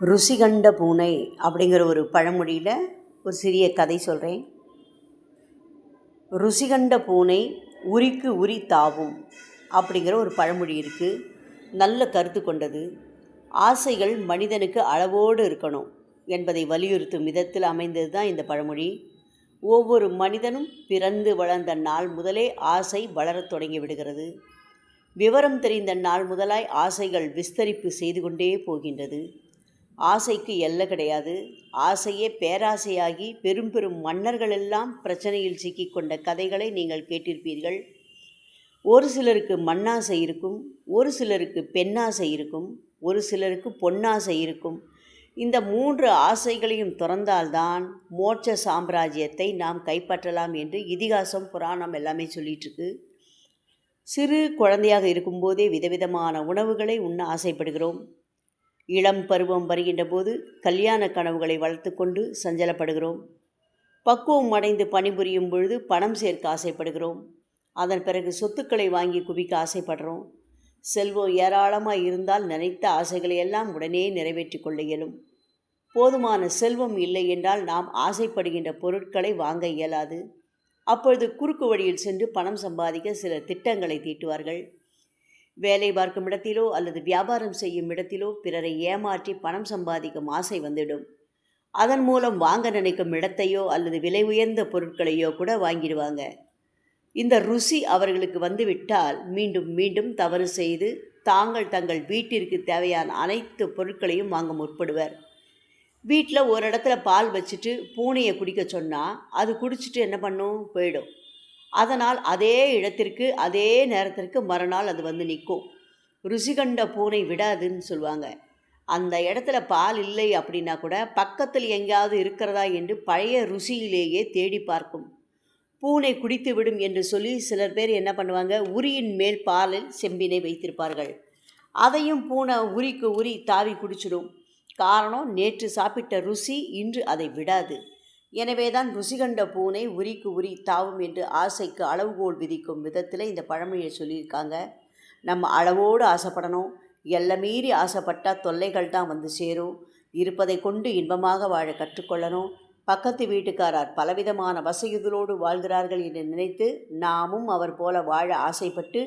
ருசி கண்ட பூனை அப்படிங்கிற ஒரு பழமொழியில் ஒரு சிறிய கதை சொல்கிறேன் ருசி கண்ட பூனை உரிக்கு உரி தாவும் அப்படிங்கிற ஒரு பழமொழி இருக்குது நல்ல கருத்து கொண்டது. ஆசைகள் மனிதனுக்கு அளவோடு இருக்கணும் என்பதை வலியுறுத்தும் விதத்தில் அமைந்தது தான் இந்த பழமொழி. ஒவ்வொரு மனிதனும் பிறந்து வளர்ந்த நாள் முதலே ஆசை வளரத் தொடங்கி விடுகிறது. விவரம் தெரிந்த நாள் முதலாய் ஆசைகள் விஸ்தரிப்பு செய்து கொண்டே போகின்றது. ஆசைக்கு எல்லை கிடையாது. ஆசையே பேராசையாகி பெரும் பெரும் மன்னர்களெல்லாம் பிரச்சனையில் சிக்கிக்கொண்ட கதைகளை நீங்கள் கேட்டிருப்பீர்கள். ஒரு சிலருக்கு மண்ணாசை இருக்கும் ஒரு சிலருக்கு பெண்ணாசை இருக்கும் ஒரு சிலருக்கு பொன்னாசை இருக்கும். இந்த மூன்று ஆசைகளையும் திறந்தால்தான் மோட்ச சாம்ராஜ்யத்தை நாம் கைப்பற்றலாம் என்று இதிகாசம் புராணம் எல்லாமே சொல்லிகிட்ருக்கு சிறு குழந்தையாக இருக்கும்போதே விதவிதமான உணவுகளை உண்ண ஆசைப்படுகிறோம். இளம் பருவம் வருகின்ற போது கல்யாண கனவுகளை வளர்த்து கொண்டு சஞ்சலப்படுகிறோம். பக்குவம் அடைந்து பணிபுரியும் பொழுது பணம் சேர்க்க ஆசைப்படுகிறோம். அதன் பிறகு சொத்துக்களை வாங்கி குவிக்க ஆசைப்படுறோம். செல்வம் ஏராளமாக இருந்தால் நினைத்த ஆசைகளை எல்லாம் உடனே நிறைவேற்றி கொள்ள இயலும். போதுமான செல்வம் இல்லை என்றால் நாம் ஆசைப்படுகின்ற பொருட்களை வாங்க இயலாது. அப்பொழுது குறுக்கு வழியில் சென்று பணம் சம்பாதிக்க சில திட்டங்களை தீட்டுவார்கள். வேலை பார்க்கும் இடத்திலோ அல்லது வியாபாரம் செய்யும் இடத்திலோ பிறரை ஏமாற்றி பணம் சம்பாதிக்கும் ஆசை வந்துவிடும் அதன் மூலம் வாங்க நினைக்கும் இடத்தையோ அல்லது விலை உயர்ந்த பொருட்களையோ கூட வாங்கிடுவாங்க. இந்த ருசி அவர்களுக்கு வந்துவிட்டால் மீண்டும் மீண்டும் தவறு செய்து தாங்கள் தங்கள் வீட்டிற்கு தேவையான அனைத்து பொருட்களையும் வாங்க முற்படுவர். வீட்டில் ஒரு இடத்துல பால் வச்சுட்டு பூனையை குடிக்க சொன்னால் அது குடிச்சிட்டு என்ன பண்ணும்? போயிடும். அதனால் அதே இடத்திற்கு அதே நேரத்திற்கு மறுநாள் அது வந்து நிற்கும். ருசி கண்ட பூனை விடாதுன்னு சொல்லுவாங்க. அந்த இடத்துல பால் இல்லை அப்படின்னா கூட பக்கத்தில் எங்கேயாவது இருக்கிறதா என்று பழைய ருசியிலேயே தேடி பார்க்கும். பூனை குடித்து விடும் என்று சொல்லி சிலர் பேர் என்ன பண்ணுவாங்க? உரியின் மேல் பாலில் செம்பினை வைத்திருப்பார்கள். அதையும் பூனை உரிக்கு உரி தாவி குடிச்சிடும். காரணம் நேற்று சாப்பிட்ட ருசி இன்று அதை விடாது. எனவேதான் ருசிகண்ட பூனை உரிக்கு உரி தாவும் என்று ஆசைக்கு அளவுகோல் விதிக்கும் விதத்தில் இந்த பழமொழியை சொல்லியிருக்காங்க. நம்ம அளவோடு ஆசைப்படணும். எல்லை மீறி ஆசைப்பட்டால் தொல்லைகள் தான் வந்து சேரும். இருப்பதை கொண்டு இன்பமாக வாழ கற்றுக்கொள்ளணும். பக்கத்து வீட்டுக்காரார் பலவிதமான வசதிகளோடு வாழ்கிறார்கள் என்று நினைத்து நாமும் அவர் போல வாழ ஆசைப்பட்டு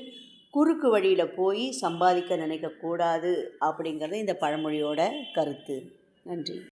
குறுக்கு வழியில் போய் சம்பாதிக்க நினைக்கக்கூடாது அப்படிங்கிறது இந்த பழமொழியோட கருத்து. நன்றி.